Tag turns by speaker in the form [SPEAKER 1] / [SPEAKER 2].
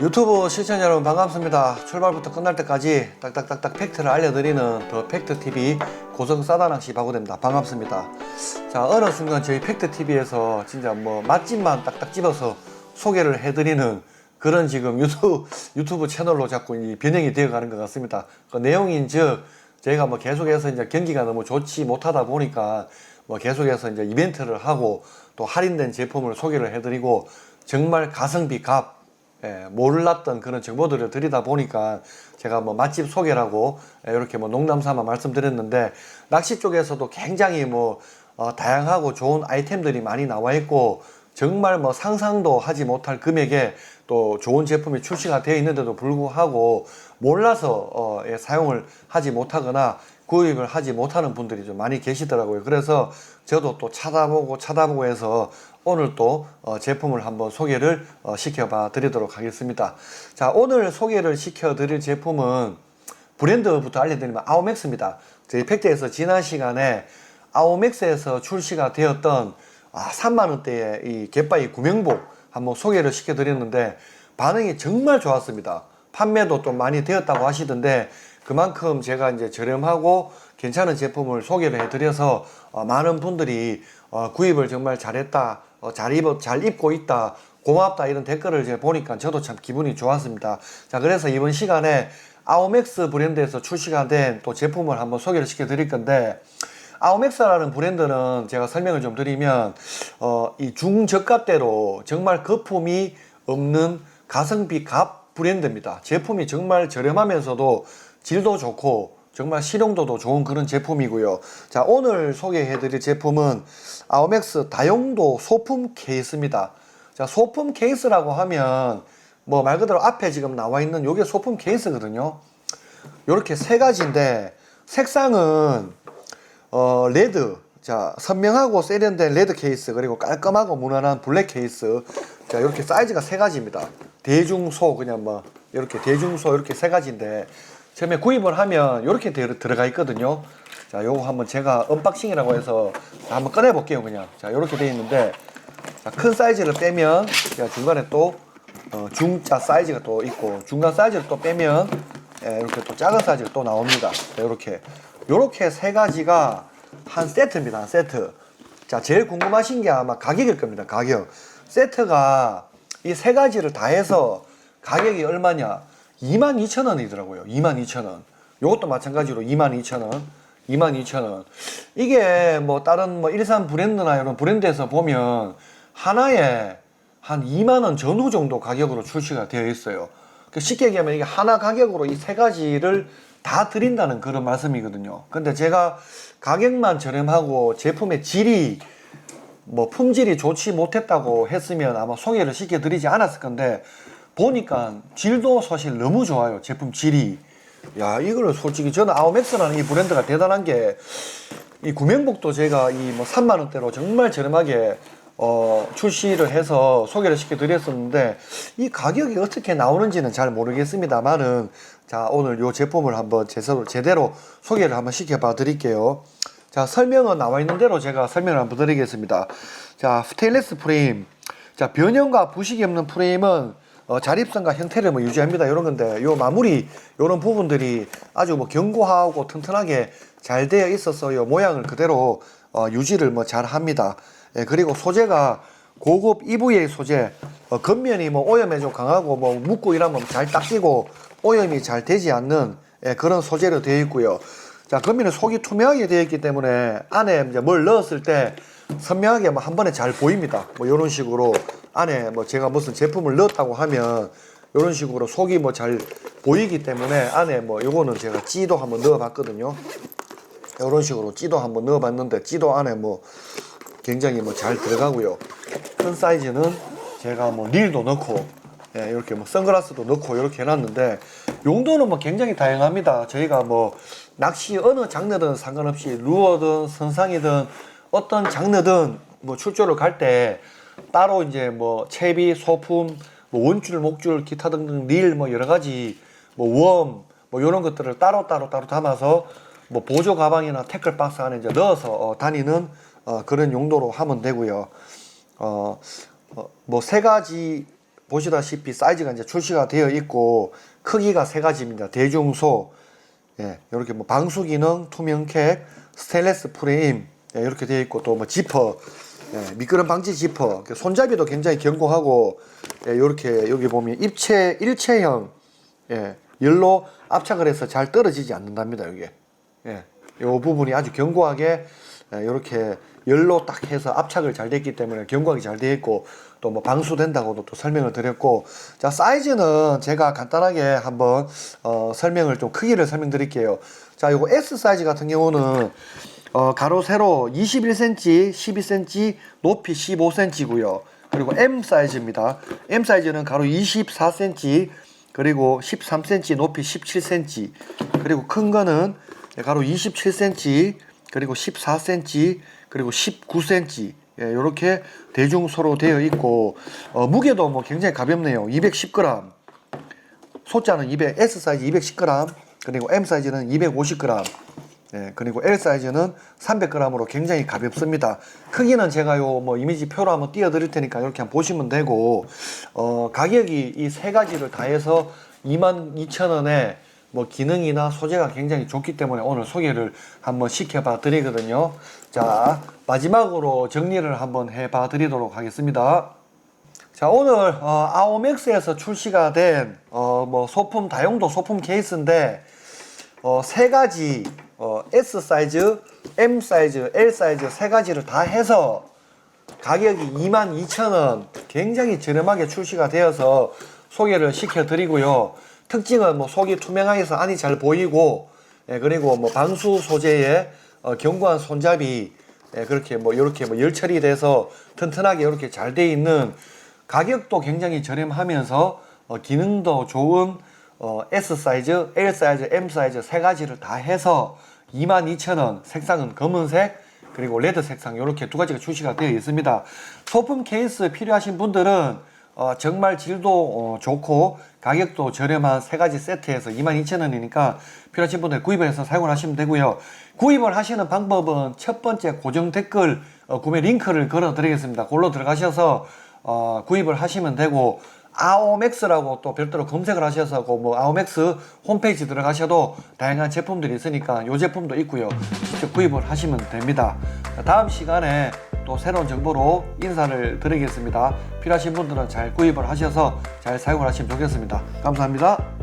[SPEAKER 1] 유튜브 시청자 여러분 반갑습니다. 출발부터 끝날 때까지 딱딱딱딱 팩트를 알려드리는 더 팩트 TV 고성 싸다낚시 바구됩니다. 반갑습니다. 자 어느 순간 저희 팩트 TV에서 진짜 뭐 맛집만 딱딱 집어서 소개를 해드리는 그런 지금 유튜브 유튜브 채널로 자꾸 이 변형이 되어 가는 것 같습니다. 그 내용인 즉 저희가 뭐 계속해서 이제 경기가 너무 좋지 못하다 보니까 뭐 계속해서 이제 이벤트를 하고 또 할인된 제품을 소개를 해드리고 정말 가성비 값 예, 몰랐던 그런 정보들을 드리다 보니까 제가 뭐 맛집 소개라고 예, 이렇게 뭐 농담 삼아 말씀드렸는데 낚시 쪽에서도 굉장히 뭐 어, 다양하고 좋은 아이템들이 많이 나와 있고 정말 뭐 상상도 하지 못할 금액에 또 좋은 제품이 출시가 되어 있는데도 불구하고 몰라서 어, 예, 사용을 하지 못하거나 구입을 하지 못하는 분들이 좀 많이 계시더라고요. 그래서 저도 또 찾아보고 찾아보고 해서 오늘 또 어, 제품을 한번 소개를 어, 시켜봐 드리도록 하겠습니다. 자, 오늘 소개를 시켜 드릴 제품은 브랜드부터 알려드리면 아오맥스입니다. 저희 팩트에서 지난 시간에 아오맥스에서 출시가 되었던 아, 3만원대의 이 갯바위 구명복 한번 소개를 시켜드렸는데 반응이 정말 좋았습니다. 판매도 좀 많이 되었다고 하시던데 그만큼 제가 이제 저렴하고 괜찮은 제품을 소개를 해드려서 어, 많은 분들이 어, 구입을 정말 잘했다, 어, 잘 입어 잘 입고 있다, 고맙다 이런 댓글을 제가 보니까 저도 참 기분이 좋았습니다. 자 그래서 이번 시간에 아오맥스 브랜드에서 출시가 된 또 제품을 한번 소개를 시켜 드릴 건데 아오맥스라는 브랜드는 제가 설명을 좀 드리면 어, 이 중저가대로 정말 거품이 없는 가성비 값 브랜드입니다. 제품이 정말 저렴하면서도 질도 좋고 정말 실용도도 좋은 그런 제품이고요. 자 오늘 소개해드릴 제품은 아오맥스 다용도 소품 케이스입니다. 자 소품 케이스라고 하면 뭐 말 그대로 앞에 지금 나와 있는 요게 소품 케이스거든요. 요렇게 세 가지인데 색상은 어, 레드. 자, 선명하고 세련된 레드 케이스, 그리고 깔끔하고 무난한 블랙 케이스. 자, 이렇게 사이즈가 세 가지입니다. 대중소, 그냥 뭐, 이렇게 대중소, 이렇게 세 가지인데, 처음에 구입을 하면 이렇게 들어가 있거든요. 자, 요거 한번 제가 언박싱이라고 해서 자, 한번 꺼내 볼게요, 그냥. 자, 이렇게 돼 있는데, 자, 큰 사이즈를 빼면, 자, 중간에 또, 어, 중자 사이즈가 또 있고, 중간 사이즈를 또 빼면, 예, 이렇게 또 작은 사이즈가 또 나옵니다. 자, 이렇게. 요렇게 세 가지가 한 세트입니다. 한 세트. 자, 제일 궁금하신 게 아마 가격일 겁니다. 가격. 세트가 이 세 가지를 다 해서 가격이 얼마냐? 22,000원이더라고요. 22,000원. 요것도 마찬가지로 22,000원. 22,000원. 이게 뭐 다른 뭐 일산 브랜드나 이런 브랜드에서 보면 하나에 한 2만 원 전후 정도 가격으로 출시가 되어 있어요. 그 쉽게 얘기하면 이게 하나 가격으로 이 세 가지를 다 드린다는 그런 말씀이거든요. 근데 제가 가격만 저렴하고 제품의 질이 뭐 품질이 좋지 못했다고 했으면 아마 소개를 시켜드리지 않았을 건데 보니까 질도 사실 너무 좋아요. 제품 질이. 야, 이거를 솔직히 저는 아오맥스라는 이 브랜드가 대단한 게 이 구명복도 제가 이 뭐 3만 원대로 정말 저렴하게 어, 출시를 해서 소개를 시켜드렸었는데 이 가격이 어떻게 나오는지는 잘 모르겠습니다만은 자 오늘 이 제품을 한번 제대로, 제대로 소개를 한번 시켜봐 드릴게요. 자 설명은 나와 있는 대로 제가 설명을 한번 드리겠습니다. 자 스테인레스 프레임 자 변형과 부식이 없는 프레임은 어, 자립성과 형태를 뭐 유지합니다. 이런 건데 요 마무리 요런 부분들이 아주 뭐 견고하고 튼튼하게 잘 되어 있어서 요 모양을 그대로 어, 유지를 뭐 잘 합니다. 예, 그리고 소재가 고급 EVA 소재 어, 겉면이 뭐 오염에 좀 강하고 뭐 묻고 이러면 잘 닦이고 오염이 잘 되지 않는 예, 그런 소재로 되어 있고요. 자 겉면은 속이 투명하게 되어 있기 때문에 안에 이제 뭘 넣었을 때 선명하게 뭐 한 번에 잘 보입니다. 뭐 이런 식으로 안에 뭐 제가 무슨 제품을 넣었다고 하면 이런 식으로 속이 뭐 잘 보이기 때문에 안에 뭐 요거는 제가 찌도 한번 넣어봤거든요. 이런 식으로 찌도 한번 넣어봤는데 찌도 안에 뭐 굉장히 뭐 잘 들어가고요. 큰 사이즈는 제가 뭐 릴도 넣고 예, 이렇게 뭐 선글라스도 넣고 이렇게 해놨는데 용도는 뭐 굉장히 다양합니다. 저희가 뭐 낚시 어느 장르든 상관없이 루어든 선상이든 어떤 장르든 뭐 출조를 갈 때 따로 이제 뭐 채비, 소품, 뭐 원줄, 목줄, 기타 등등 릴 뭐 여러 가지 뭐웜뭐 이런 것들을 따로 따로 따로 담아서 뭐 보조 가방이나 태클 박스 안에 이제 넣어서 어, 다니는 어, 그런 용도로 하면 되고요. 어, 뭐 세 가지 보시다시피 사이즈가 이제 출시가 되어 있고 크기가 세 가지입니다. 대중소, 예, 이렇게 뭐 방수 기능, 투명 캡, 스테인레스 프레임 예, 이렇게 되어 있고 또 뭐 지퍼, 예, 미끄럼 방지 지퍼, 그 손잡이도 굉장히 견고하고 예, 이렇게 여기 보면 입체 일체형 예, 열로 압착을 해서 잘 떨어지지 않는답니다. 이게 예, 요 부분이 아주 견고하게 예, 이렇게 열로 딱 해서 압착을 잘 됐기 때문에 견고하게 잘 되어 있고 또 뭐 방수된다고도 또 설명을 드렸고 자 사이즈는 제가 간단하게 한번 어, 설명을 좀 크기를 설명드릴게요. 자 요거 S 사이즈 같은 경우는 어, 가로 세로 21cm, 12cm, 높이 15cm고요. 그리고 M 사이즈입니다. M 사이즈는 가로 24cm, 그리고 13cm, 높이 17cm. 그리고 큰 거는 가로 27cm, 그리고 14cm, 그리고 19cm. 예, 이렇게 대중소로 되어 있고 어, 무게도 뭐 굉장히 가볍네요. 210g. 소자는 200, S 사이즈 210g, 그리고 M 사이즈는 250g. 예, 그리고 L 사이즈는 300g으로 굉장히 가볍습니다. 크기는 제가 요 뭐 이미지 표로 한번 띄워 드릴 테니까 이렇게 한번 보시면 되고, 어, 가격이 이 세 가지를 다 해서 22,000원에 뭐 기능이나 소재가 굉장히 좋기 때문에 오늘 소개를 한번 시켜봐 드리거든요. 자, 마지막으로 정리를 한번 해봐 드리도록 하겠습니다. 자 오늘 어, 아오맥스에서 출시가 된 어, 뭐 소품 다용도 소품 케이스인데 어, 세 가지 어, S 사이즈, M 사이즈, L 사이즈 세 가지를 다 해서 가격이 22,000원 굉장히 저렴하게 출시가 되어서 소개를 시켜드리고요. 특징은 뭐 속이 투명해서 안이 잘 보이고 예, 그리고 뭐 방수 소재의 어, 견고한 손잡이 예, 그렇게 뭐 이렇게 뭐 열 처리 돼서 튼튼하게 이렇게 잘 돼 있는 가격도 굉장히 저렴하면서 어, 기능도 좋은 어, S 사이즈, L 사이즈, M 사이즈 세 가지를 다 해서 22,000원 색상은 검은색 그리고 레드 색상 이렇게 두 가지가 출시가 되어 있습니다. 소품 케이스 필요하신 분들은 어, 정말 질도 어, 좋고 가격도 저렴한 세 가지 세트에서 22,000원이니까 필요하신 분들 구입을 해서 사용을 하시면 되고요. 구입을 하시는 방법은 첫 번째 고정 댓글 어, 구매 링크를 걸어 드리겠습니다. 골로 들어가셔서 어, 구입을 하시면 되고 아오맥스라고 또 별도로 검색을 하셔서 그뭐 아오맥스 홈페이지 들어가셔도 다양한 제품들이 있으니까 이 제품도 있고요. 직접 구입을 하시면 됩니다. 자, 다음 시간에 또 새로운 정보로 인사를 드리겠습니다. 필요하신 분들은 잘 구입을 하셔서 잘 사용을 하시면 좋겠습니다. 감사합니다.